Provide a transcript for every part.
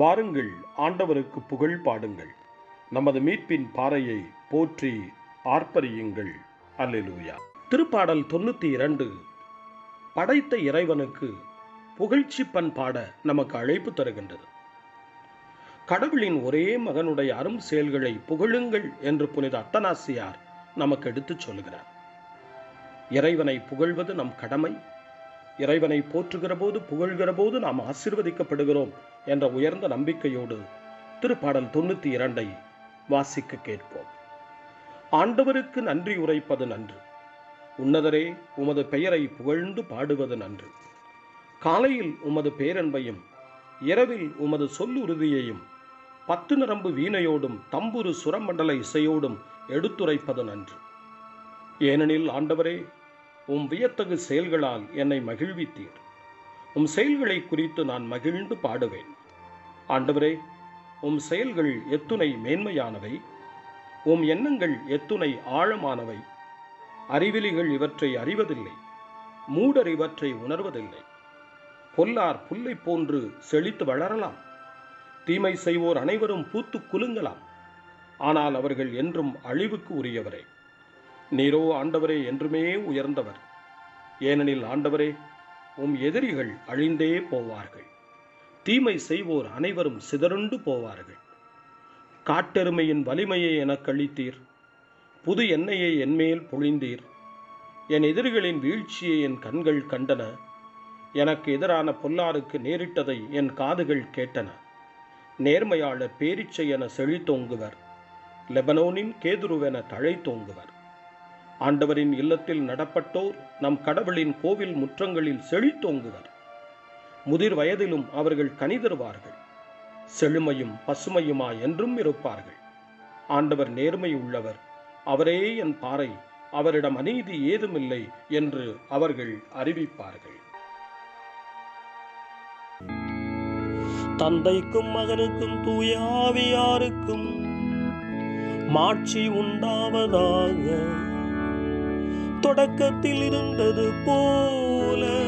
வாருங்கள் ஆண்டவருக்கு புகழ் பாடுங்கள். நமது மீட்பின் பாறையை போற்றி ஆர்ப்பரியுங்கள். அல்லெலூயா. திருப்பாடல் தொண்ணூற்றி இரண்டு படைத்த இறைவனுக்கு புகழ்ச்சி பண் பாட நமக்கு அழைப்பு தருகின்றது. கடவுளின் ஒரே மகனுடைய அரும் செயல்களை புகழுங்கள் என்று புனித அத்தனாசியார் நமக்கு எடுத்துச் சொல்கிறார் இறைவனை புகழ்வது நம் கடமை. இறைவனை போற்றுகிற போது புகழ்கிற போது நாம் ஆசிர்வதிக்கப்படுகிறோம். என்ற உயர்ந்த நம்பிக்கையோடு திருப்பாடல் தொண்ணூத்தி இரண்டை வாசிக்க கேட்போம். ஆண்டவருக்கு நன்றி உரைப்பது நன்று. உன்னதரே உமது பெயரை புகழ்ந்து பாடுவது நன்று. காலையில் உமது பேரன்பையும் இரவில் உமது சொல்லுறுதியையும் பத்து நரம்பு வீணையோடும் தம்புரு சுரமண்டல இசையோடும் எடுத்துரைப்பது நன்று. ஏனெனில் ஆண்டவரே உம் வியத்தகு செயல்களால் என்னை மகிழ்வித்தீர். உம் செயல்களை குறித்து நான் மகிழ்ந்து பாடுவேன். ஆண்டவரே உம் செயல்கள் எத்துணை மேன்மையானவை உம் எண்ணங்கள் எத்துணை ஆழமானவை. அறிவிலிகள் இவற்றை அறிவதில்லை மூடர் இவற்றை உணர்வதில்லை. பொல்லார் புல்லை போன்று செழித்து வளரலாம் தீமை செய்வோர் அனைவரும் பூத்து குலுங்கலாம். ஆனால் அவர்கள் என்றும் அழிவுக்கு உரியவரே. நீரோ ஆண்டவரே என்றுமே உயர்ந்தவர். ஏனெனில் ஆண்டவரே உம் எதிரிகள் அழிந்தே போவார்கள். தீமை செய்வோர் அனைவரும் சிதறுண்டு போவார்கள். காட்டெருமையின் வலிமையை எனக்கு அளித்தீர் புது எண்ணெயை என்மேல் பொழிந்தீர். என் எதிரிகளின் வீழ்ச்சியை என் கண்கள் கண்டன. எனக்கு எதிரான பொல்லாருக்கு நேரிட்டதை என் காதுகள் கேட்டன. நேர்மையாளர் பேரிச்சை என செழித்தோங்குவர் லெபனோனின் கேதுருவென தழைத்தோங்குவர் ஆண்டவரின் இல்லத்தில் நடப்பட்டோர் நம் கடவுளின் கோவில் முற்றங்களில் செழித்தோங்குவர் முதிர் வயதிலும் அவர்கள் கனிதருவார்கள். செழுமையும் பசுமையுமா என்றும் இருப்பார்கள். ஆண்டவர் நேர்மை உள்ளவர். அவரே என் பாறை. அவரிடம் அநீதி ஏதுமில்லை என்று அவர்கள் அறிவிப்பார்கள். தந்தைக்கும் மகனுக்கும் தூயாவியாருக்கும் மாட்சி உண்டாவதாக. தொடக்கத்தில் இருந்தது போல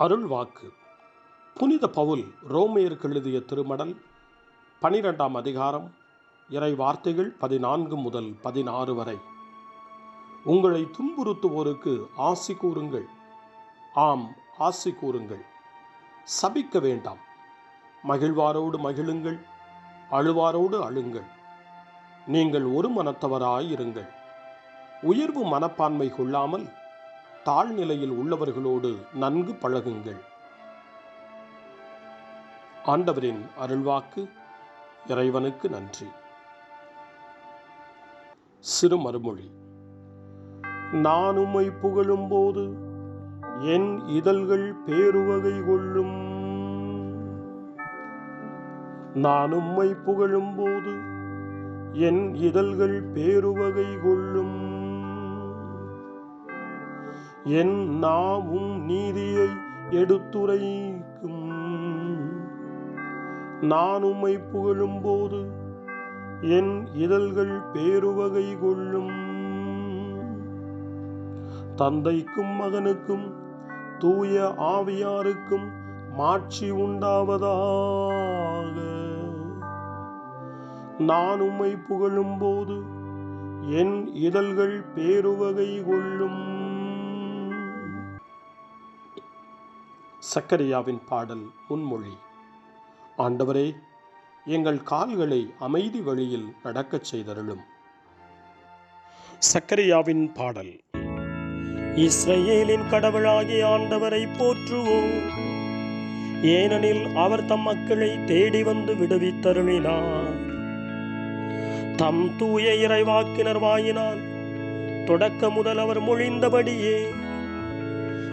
அருள் வாக்கு புனித பவுல் ரோமையருக்கு எழுதிய திருமடல் பனிரெண்டாம் அதிகாரம் இறை வார்த்தைகள் பதினான்கு முதல் பதினாறு வரை. உங்களை துன்புறுத்துவோருக்கு ஆசி கூறுங்கள். ஆம் ஆசி கூறுங்கள். சபிக்க வேண்டாம். மகிழ்வாரோடு மகிழுங்கள். அழுவாரோடு அழுங்கள். நீங்கள் ஒரு மனத்தவராயிருங்கள். உயர்வு மனப்பான்மை கொள்ளாமல் தாழ்நிலையில் உள்ளவர்களோடு நன்கு பழகுங்கள். ஆண்டவரின் அருள்வாக்கு இறைவனுக்கு நன்றி. சிறு மறுமொழி. நானுமை உம்மை புகழும்போது என் இதழ்கள் பேருவகை கொள்ளும். நான் உம்மை புகழும்போது என் இதழ்கள் பேருவகை கொள்ளும். என் நாவும் நீதியை எடுத்துரைக்கும். நான் உம்மை புகழும்போது என் இதழ்கள் பேருவகை கொள்ளும். தந்தைக்கும் மகனுக்கும் தூய ஆவியாருக்கும் மாட்சி உண்டாவதாக. நான் உம்மை புகழும்போது என் இதழ்கள் பேருவகை கொள்ளும். சக்கரையாவின் பாடல் முன்மொழி. ஆண்டவரே எங்கள் கால்களை அமைதி வழியில் நடக்கச் செய்தருளும். சக்கரையாவின் பாடல். இஸ்ரேலின் கடவுளாகிய ஆண்டவரை போற்றுவோம். ஏனெனில் அவர் தம் மக்களை தேடி வந்து விடுவித்தருளினார். தம் தூய இறைவாக்கினர் வாயினால் தொடக்க முதல் அவர் மொழிந்தபடியே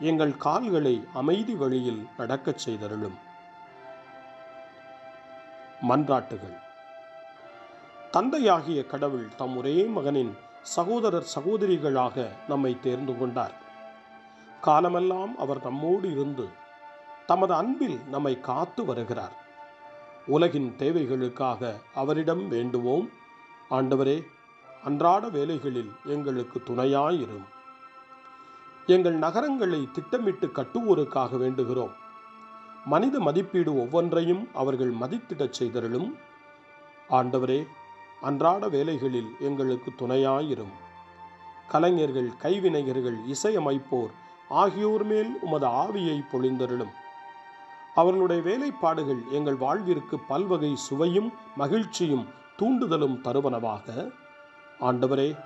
எங்கள் கால்களை அமைதி வழியில் நடக்கச் செய்தருளும். மன்றாட்டுகள். தந்தையாகிய கடவுள் தம் ஒரே மகனின் சகோதரர் சகோதரிகளாக நம்மை தேர்ந்து கொண்டார். காலமெல்லாம் அவர் நம்மோடு இருந்து தமது அன்பில் நம்மை காத்து வருகிறார். உலகின் தேவைகளுக்காக அவரிடம் வேண்டுவோம். ஆண்டவரே அன்றாட வேலைகளில் எங்களுக்கு துணையாயிரும். எங்கள் நகரங்களை திட்டமிட்டு கட்டுவோருக்காக வேண்டுகிறோம். மனித மதிப்பீடு ஒவ்வொன்றையும் அவர்கள் மதித்திடச் செய்தருளும். ஆண்டவரே அன்றாட வேலைகளில் எங்களுக்கு துணையாயிரும். கலைஞர்கள் கைவினைஞர்கள் இசையமைப்போர் ஆகியோர் மேல் உமது ஆவியை பொழிந்தருளும். அவர்களுடைய வேலைப்பாடுகள் எங்கள் வாழ்விற்கு பல்வகை சுவையும் மகிழ்ச்சியும் தூண்டுதலும் தருவனவாக. ஆண்டவரே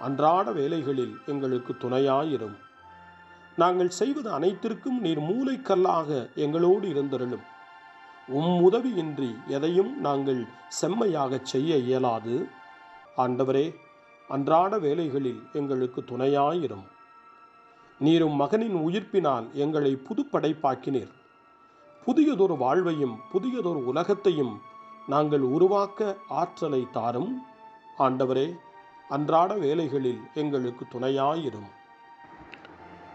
அன்றாட வேலைகளில் எங்களுக்கு துணையாயிரும். நாங்கள் செய்வது அனைத்திற்கும் நீர் மூளைக்கல்லாக எங்களோடு இருந்தருளும். உம் உதவியின்றி எதையும் நாங்கள் செம்மையாகச் செய்ய இயலாது. ஆண்டவரே அன்றாட வேலைகளில் எங்களுக்கு துணையாயிரும். நீரும் மகனின் உயிர்ப்பினால் எங்களை புதுப்படைப்பாக்கினீர். புதியதொரு வாழ்வையும் புதியதொரு உலகத்தையும் நாங்கள் உருவாக்க ஆற்றலை தாரும். ஆண்டவரே அன்றாட வேலைகளில் எங்களுக்கு துணையாயிரும்.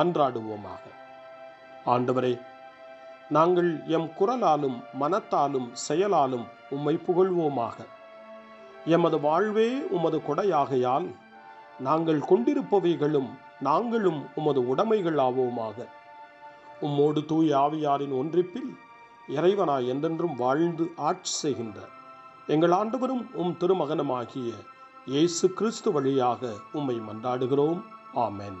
மன்றாடுவோமாக. ஆண்டவரே நாங்கள் எம் குரலாலும் மனத்தாலும் செயலாலும் உம்மை புகழ்வோமாக. எமது வாழ்வே உமது கொடையாகையால் நாங்கள் கொண்டிருப்பவைகளும் நாங்களும் உமது உடைமைகள் ஆவோமாக உம்மோடு தூய் ஆவியாரின் ஒன்றிப்பில் இறைவனாய் என்றென்றும் வாழ்ந்து ஆட்சி செய்கின்ற எங்கள் ஆண்டவரும் உம் திருமகனமாகிய இயேசு கிறிஸ்து வழியாக உம்மை மன்றாடுகிறோம். ஆமென்.